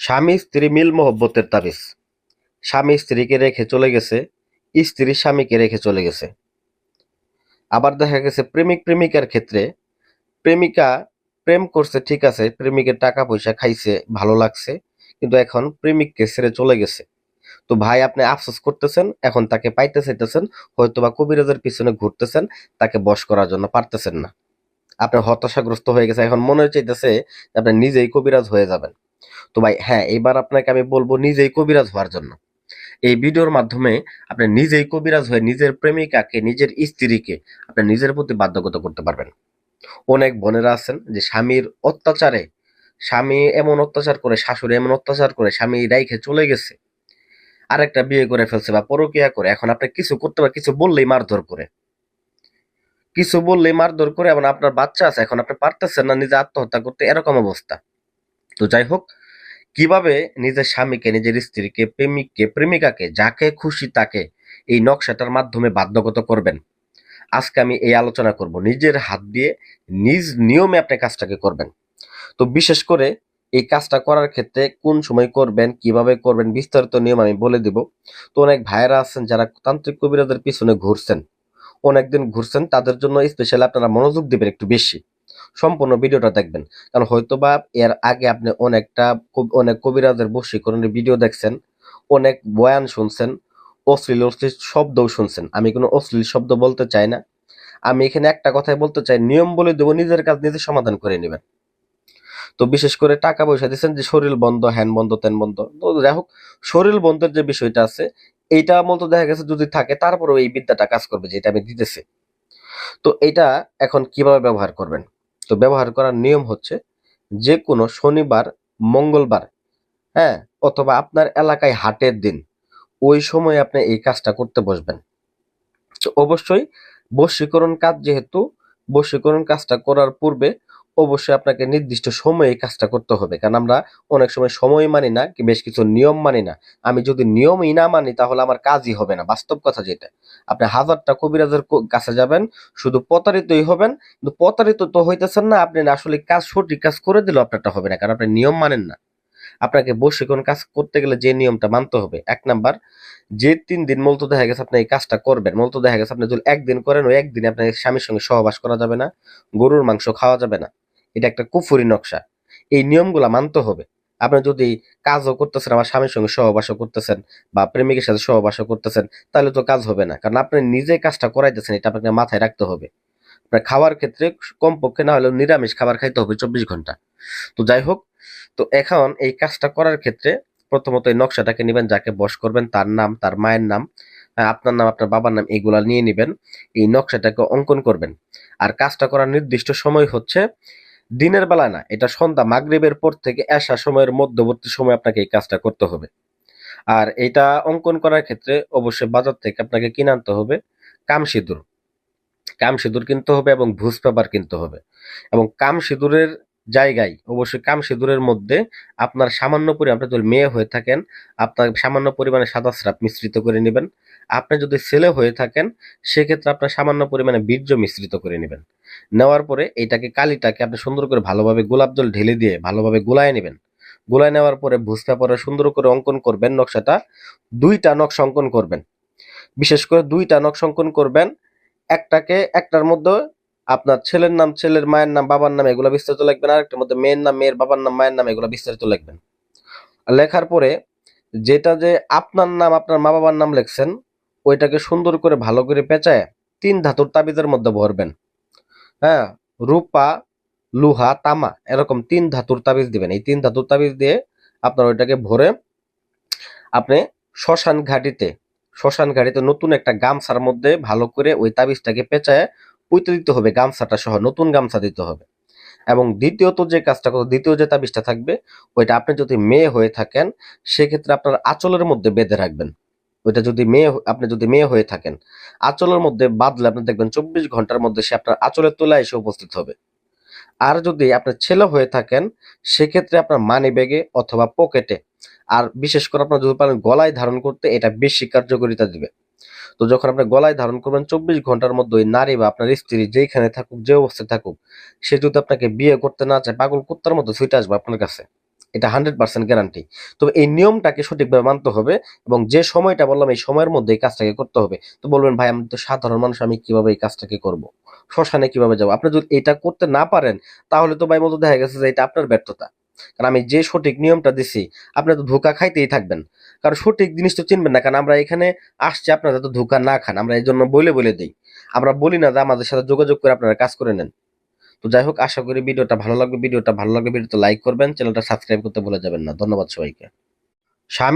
স্বামী স্ত্রী মিল মহব্বতের তাবিজ। স্বামী স্ত্রীকে রেখে চলে গেছে, স্ত্রী স্বামীকে রেখে চলে গেছে। আবার দেখা গেছে প্রেমিক প্রেমিকার ক্ষেত্রে, প্রেমিকা প্রেম করছে, ঠিক আছে, প্রেমিকের টাকা পয়সা খাইছে, ভালো লাগছে, কিন্তু এখন প্রেমিককে ছেড়ে চলে গেছে। তো ভাই, আপনি আফসোস করতেছেন, এখন তাকে পাইতে চাইতেছেন হয়তো বা কবিরাজের পিছনে ঘুরতেছেন, তাকে বশ করার জন্য পারতেছেন না। আপনি হতাশাগ্রস্ত হয়ে গেছে, এখন মনে চাইতেছে আপনি নিজেই কবিরাজ হয়ে যাবেন। তো ভাই হ্যাঁ এবার আপনাকে আমি বলব নিজেই কবিরাজ হওয়ার জন্য। এই ভিডিওর মাধ্যমে আপনি নিজেই কবিরাজ হয়ে নিজের প্রেমিকাকে, নিজের স্ত্রীকে আপনি নিজের প্রতি বাধ্যগত করতে পারবেন। অনেক বোনেরা আছেন যে স্বামীর অত্যাচারে, স্বামী এমন অত্যাচার করে, শাশুড়ি এমন অত্যাচার করে স্বামী রাইখে চলে গেছে, আরেকটা বিয়ে করে ফেলছে বা পরকিয়া করে, এখন আপনি কিছু করতে পারে কিছু বললেই মারধর করে। কিছু বললেই মারধর করে, এবং আপনার বাচ্চা আছে, এখন আপনি পারতেছেন না নিজে আত্মহত্যা করতে, এরকম অবস্থা। তো যাই হোক, কীভাবে নিজের স্বামীকে, নিজের স্ত্রীকে, প্রেমিককে, প্রেমিকাকে, যাকে খুশি তাকে এই নকশাটার মাধ্যমে বাধ্যগত করবেন? আজকে আমি এই আলোচনা করব। নিজের হাত দিয়ে নিজ নিয়মে আপনি কাজটাকে করবেন। তো বিশেষ করে এই কাজটা করার ক্ষেত্রে কোন সময় করবেন, কীভাবে করবেন, বিস্তারিত নিয়ম আমি বলে দিব। তো অনেক ভাইয়েরা আছেন যারা তান্ত্রিক কবিরাজের পিছনে ঘুরছেন। অনেকদিন ঘুরছেন, তাদের জন্য স্পেশালি আপনারা মনোযোগ দিবেন একটু বেশি। সম্পূর্ণ ভিডিওটা দেখবেন। কারণ হয়তো বা এর আগে আপনি অনেকটা অনেক কবিরাজের বশীকরণের ভিডিও দেখছেন, অনেক বয়ান শুনছেন, অশ্লীল অশ্লীল শব্দও শুনছেন। আমি কোনো অশ্লীল শব্দ বলতে চাই না। আমি এখানে একটা কথাই বলতে চাই, নিয়ম বলে দেবো, নিজের কাজ নিজে সমাধান করে নেবেন। তো বিশেষ করে টাকা পয়সা দিচ্ছেন যে শরীর বন্ধ, হ্যান বন্ধ তেন বন্ধ। তো যাই হোক, শরীর বন্ধের যে বিষয়টা আছে, এইটা মূলত দেখা গেছে যদি থাকে, তারপরেও এই বিদ্যাটা কাজ করবে যেটা আমি দিতেছি। তো এটা এখন কীভাবে ব্যবহার করবেন? তো ব্যবহার করার নিয়ম হচ্ছে যে কোনো শনিবার, মঙ্গলবার হ্যাঁ অথবা আপনার এলাকায় হাটের দিন, ওই সময় আপনি এই কাজটা করতে বসবেন। তো অবশ্যই বশীকরণ কাজ যেহেতু, বশীকরণ কাজটা করার পূর্বে অবশ্যই আপনাকে নির্দিষ্ট সময়ে কাজটা করতে হবে। কারণ আমরা অনেক সময় সময় মানি না কি বেশ কিছু নিয়ম মানি না। আমি যদি নিয়মই না মানি তাহলে আমার কাজই হবে না। বাস্তব কথা যেটা। আপনি হাজারটা কবিরাজের কাছে যাবেন, শুধু প্রতারিতই হবেন। কিন্তু প্রতারিত তো হইতেছেন না, আপনি আসলে কাজ সঠিক কাজ করে দিলেও আপনারটা হবে না। কারণ আপনি নিয়ম মানেন না। আপনাকে বসে কোন কাজ করতে গেলে যে নিয়মটা মানতে হবে, এক নাম্বার, যে তিন দিন মূলত দেখা গেছে আপনি এই কাজটা করবেন, মূলত দেখা গেছে আপনি যদি একদিন করেন, ওই একদিনে আপনার স্বামীর সঙ্গে সহবাস করা যাবে না, গরুর মাংস খাওয়া যাবে না। এটা একটা কুফুরি নকশা। এই নিয়মগুলা মানতে হবে। আপনি যদি কাজও করতেছেন, আমার স্বামীর সঙ্গে সহবাসও করতেছেন বা প্রেমিকের সাথে সহবাসও করতেছেন, তাহলে তো কাজ হবে না। কারণ আপনি নিজে কাজটা করাইতেছেন, এটা আপনাকে মাথায় রাখতে হবে। আপনার খাওয়ার ক্ষেত্রে কমপক্ষে না হলেও নিরামিষ খাবার খাইতে হবে চব্বিশ ঘণ্টা। তো যাই হোক, তো এখন এই কাজটা করার ক্ষেত্রে প্রথমত এই নকশাটাকে নেবেন, যাকে বশ করবেন, তার নাম, তার মায়ের নাম আপনার নাম, আপনার বাবার নাম, এগুলা নিয়ে নেবেন। এই নকশাটাকে অঙ্কন করবেন। আর কাজটা করার নির্দিষ্ট সময় হচ্ছে দিনের বেলা না, এটা সন্ধ্যা মাগরীবের পর থেকে আসা সময়ের মধ্যবর্তী সময় আপনাকে এই কাজটা করতে হবে। আর এটা অঙ্কন করার ক্ষেত্রে অবশ্যই বাজার থেকে আপনাকে কিনে আনতে হবে কাম সিঁদুর। কাম সিঁদুর কিনতে হবে এবং ভুজ পেপার কিনতে হবে। এবং কাম সিঁদুরের জায়গায়, অবশ্যই কাম সিঁদুরের মধ্যে আপনার সামান্য পরিমাণ আপনি যদি মেয়ে হয়ে থাকেন, আপনার সামান্য পরিমাণে সাদা স্রাব মিশ্রিত করে নেবেন। আপনি যদি ছেলে হয়ে থাকেন, সেক্ষেত্রে আপনার সামান্য পরিমাণে বীর্য মিশ্রিত করে নেবেন। নেওয়ার পরে এইটাকে কালিটাকে আপনি সুন্দর করে ভালোভাবে গোলাপ জল ঢেলে দিয়ে ভালোভাবে গোলায় নেবেন। গোলায় নেওয়ার পরে ভুজ পেপারে সুন্দর করে অঙ্কন করবেন, নকশাটা দুইটা নকশা অঙ্কন করবেন। বিশেষ করে দুইটা নকশা অঙ্কন করবেন, একটাকে, একটার মধ্যে আপনার ছেলের নাম, ছেলের মায়ের নাম, বাবার নাম এগুলো বিস্তারিত লিখবেন। আর একটার মধ্যে মেয়ের নাম, মেয়ের বাবার নাম, মায়ের নাম এগুলো বিস্তারিত লিখবেন। লেখার পরে যেটা যে আপনার নাম, আপনার মা বাবার নাম লিখছেন, ওইটাকে সুন্দর করে ভালো করে পেঁচায় তিন ধাতুর তাবিজের মধ্যে ভরবেন। হ্যাঁ রূপা, লোহা, তামা এরকম তিন ধাতুর তাবিজ দিবেন। এই তিন ধাতুর তাবিজ দিয়ে আপনার ওইটাকে ভরে আপনি শ্মশান ঘাটিতে শ্মশান ঘাটিতে নতুন একটা গামছার মধ্যে ভালো করে ওই তাবিজটাকে পেঁচায় পুঁতে দিতে হবে, গামছাটা সহ, নতুন গামছা দিতে হবে। এবং দ্বিতীয়ত যে কাজটা করো দ্বিতীয় যে তাবিজটা থাকবে, ওইটা আপনি যদি মেয়ে হয়ে থাকেন, সেক্ষেত্রে আপনার আঁচলের মধ্যে বেঁধে রাখবেন। ওইটা যদি মেয়ে আপনি যদি মেয়ে হয়ে থাকেন, আঁচলের মধ্যে বাদলে আপনি দেখবেন চব্বিশ ঘণ্টার মধ্যে সে আপনার আঁচলের তোলায় এসে উপস্থিত হবে। আর যদি আপনার ছেলে হয়ে থাকেন, সেক্ষেত্রে আপনার মানি ব্যাগে অথবা পকেটে আর বিশেষ করে আপনার যদি পারেন গলায় ধারণ করতে, এটা বেশি কার্যকারিতা দিবে। তো যখন আপনি গলায় ধারণ করবেন চব্বিশ ঘণ্টার মধ্যে ওই নারী বা আপনার স্ত্রী যেখানে থাকুক, যে অবস্থায় থাকুক, সে যদি আপনাকে বিয়ে করতে না চায়, পাগল কুত্তার মতো ছুটে আসবে আপনার কাছে। এটা হান্ড্রেড পার্সেন্ট গ্যারান্টি তবে এই নিয়মটাকে সঠিকভাবে মানতে হবে এবং যে সময়টা বললাম, এই সময়ের মধ্যে এই কাজটাকে করতে হবে। তো বলবেন, ভাই, আমি তো সাধারণ মানুষ, আমি কীভাবে এই কাজটাকে করব? শ্মশানে কীভাবে যাব? আপনি যদি এটা করতে না পারেন, তাহলে তো ভাই মতো দেখা গেছে যে এটা আপনার ব্যর্থতা। কারণ আমি যে সঠিক নিয়মটা দিছি, আপনি তো ধোকা খাইতেই থাকবেন। কারণ সঠিক জিনিস তো চিনবেন না, কারণ আমরা এখানে আসছি, আপনারা তো ধোকা না খান, আমরা এই জন্য বলে বলে দিই। আমরা বলি না যে আমাদের সাথে যোগাযোগ করে আপনারা কাজ করে নেন। তো যাই হোক, আশা করি ভিডিওটা ভালো লাগবে, ভিডিওটা ভালো লাগবে ভিডিওটা লাইক করবেন, চ্যানেলটা সাবস্ক্রাইব করতে ভুলে যাবেন না। ধন্যবাদ সবাইকে। স্বামী